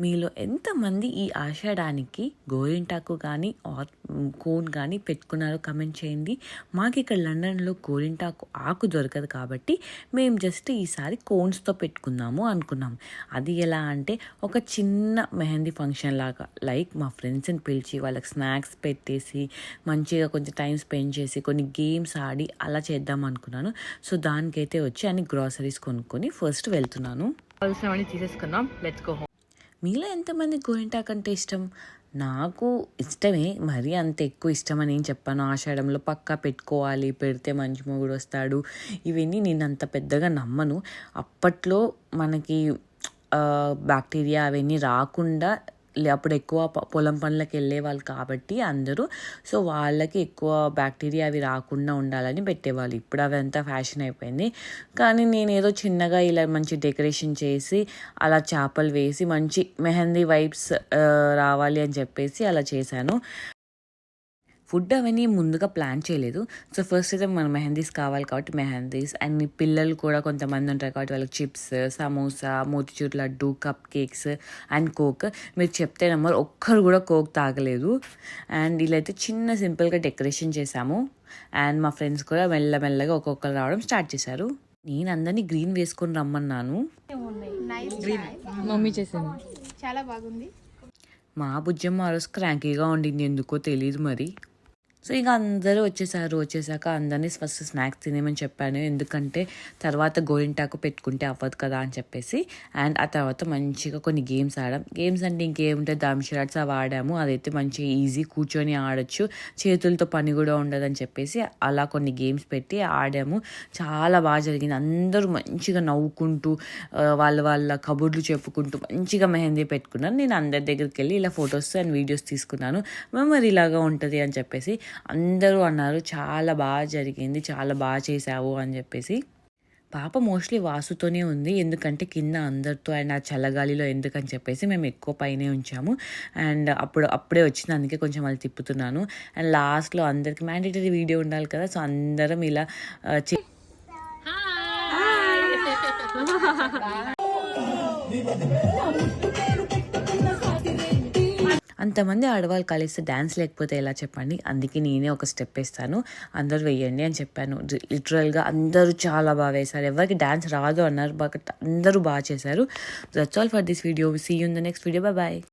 మీలో ఎంతమంది ఈ ఆషాఢానికి గోరింటాకు కానీ ఆర్ కోన్ కానీ పెట్టుకున్నారో కమెంట్ చేయండి. మాకు ఇక్కడ లండన్లో గోరింటాకు ఆకు దొరకదు కాబట్టి మేము జస్ట్ ఈసారి కోన్స్తో పెట్టుకుందాము అనుకున్నాం. అది ఎలా అంటే ఒక చిన్న మెహందీ ఫంక్షన్ లాగా లైక్ మా ఫ్రెండ్స్ని పిలిచి వాళ్ళకి స్నాక్స్ పెట్టేసి మంచిగా కొంచెం టైం స్పెండ్ చేసి కొన్ని గేమ్స్ ఆడి అలా చేద్దాం అనుకున్నాను. సో దానికైతే వచ్చి అన్ని గ్రాసరీస్ కొనుక్కొని ఫస్ట్ వెళ్తున్నాను. కావాల్సినవన్నీ తీసేసుకుందాం. Let's go home. మీలో ఎంతమంది గోరింటాక్ అంటే ఇష్టం? నాకు ఇష్టమే మరీ అంత ఎక్కువ ఇష్టం అని నేను చెప్పాను. ఆషాఢంలో పక్కా పెట్టుకోవాలి పెడితే మంచి మొగుడు వస్తాడు. ఇవన్నీ నేను అంత పెద్దగా నమ్మను. అప్పట్లో మనకి బ్యాక్టీరియా అవన్నీ రాకుండా అప్పుడు ఎక్కువ పొలం పనులకు వెళ్ళేవాళ్ళు కాబట్టి అందరూ సో వాళ్ళకి ఎక్కువ బ్యాక్టీరియా అవి రాకుండా ఉండాలని పెట్టేవాళ్ళు. ఇప్పుడు అవి అంతా ఫ్యాషన్ అయిపోయింది. కానీ నేను ఏదో చిన్నగా ఇలా మంచి డెకరేషన్ చేసి అలా చేపలు వేసి మంచి మెహందీ వైబ్స్ రావాలి అని చెప్పేసి అలా చేశాను. ఫుడ్ అవన్నీ ముందుగా ప్లాన్ చేయలేదు. సో ఫస్ట్ అయితే మన మెహందీస్ కావాలి కాబట్టి మెహందీస్ అండ్ మీ పిల్లలు కూడా కొంతమంది ఉంటారు కాబట్టి వాళ్ళకి chips samosa motichoor laddu cupcakes and coke. మీరు చెప్తే నెంబర్ ఒక్కరు కూడా కోక్ తాగలేదు. అండ్ ఇలా అయితే చిన్న సింపుల్గా డెకరేషన్ చేశాము. అండ్ మా ఫ్రెండ్స్ కూడా మెల్లమెల్లగా ఒక్కొక్కరు రావడం స్టార్ట్ చేశారు. నేను అందరినీ గ్రీన్ వేసుకొని రమ్మన్నాను. నైస్ మమ్మీ చేసింది. చాలా బాగుంది. మా బుజ్జమ్మ ఆ రోజు క్రాంకీగా ఉండింది ఎందుకో తెలియదు మరి. సో ఇక అందరూ వచ్చేసారు వచ్చేసాక అందరినీ ఫస్ట్ స్నాక్స్ తినేమని చెప్పాను. ఎందుకంటే తర్వాత గోరింటాకు పెట్టుకుంటే అవ్వదు కదా అని చెప్పేసి. అండ్ ఆ తర్వాత మంచిగా కొన్ని గేమ్స్ ఆడాం. గేమ్స్ అంటే ఇంకేముంటే దామిషరాట్స్ అవి ఆడాము. అదైతే మంచిగా ఈజీ కూర్చొని ఆడొచ్చు. చేతులతో పని కూడా ఉండదని చెప్పేసి అలా కొన్ని గేమ్స్ పెట్టి ఆడాము. చాలా బాగా జరిగింది. అందరూ మంచిగా నవ్వుకుంటూ వాళ్ళ వాళ్ళ కబుర్లు చెప్పుకుంటూ మంచిగా మెహందీ పెట్టుకున్నాను నేను అందరి దగ్గరికి వెళ్ళి ఇలా ఫొటోస్ అండ్ వీడియోస్ తీసుకున్నాను. మెమరీ ఇలాగా ఉంటుంది అని చెప్పేసి అందరూ అన్నారు చాలా బాగా జరిగింది చాలా బాగా చేసావు అని చెప్పేసి పాప మోస్ట్లీ వాసుతోనే ఉంది ఎందుకంటే కింద అందరితో అండ్ ఆ చల్లగాలిలో ఎందుకని చెప్పేసి మేము ఎక్కువ పైనే ఉంచాము అండ్ అప్పుడు అప్పుడే వచ్చింది అందుకే కొంచెం వాళ్ళు తిప్పుతున్నాను అండ్ లాస్ట్లో అందరికి మ్యాండేటరీ వీడియో ఉండాలి కదా సో అందరం ఇలా చే- అంతమంది ఆడవాళ్ళు కలిస్తే డ్యాన్స్ లేకపోతే ఎలా చెప్పండి? అందుకే నేనే ఒక స్టెప్ వేస్తాను. అందరూ వేయండి అని చెప్పాను. లిటరల్గా అందరూ చాలా బాగా వేశారు. ఎవరికి డ్యాన్స్ రాదు అన్నారు బట్ అందరూ బాగా చేశారు. That's all for this video see you in the next video bye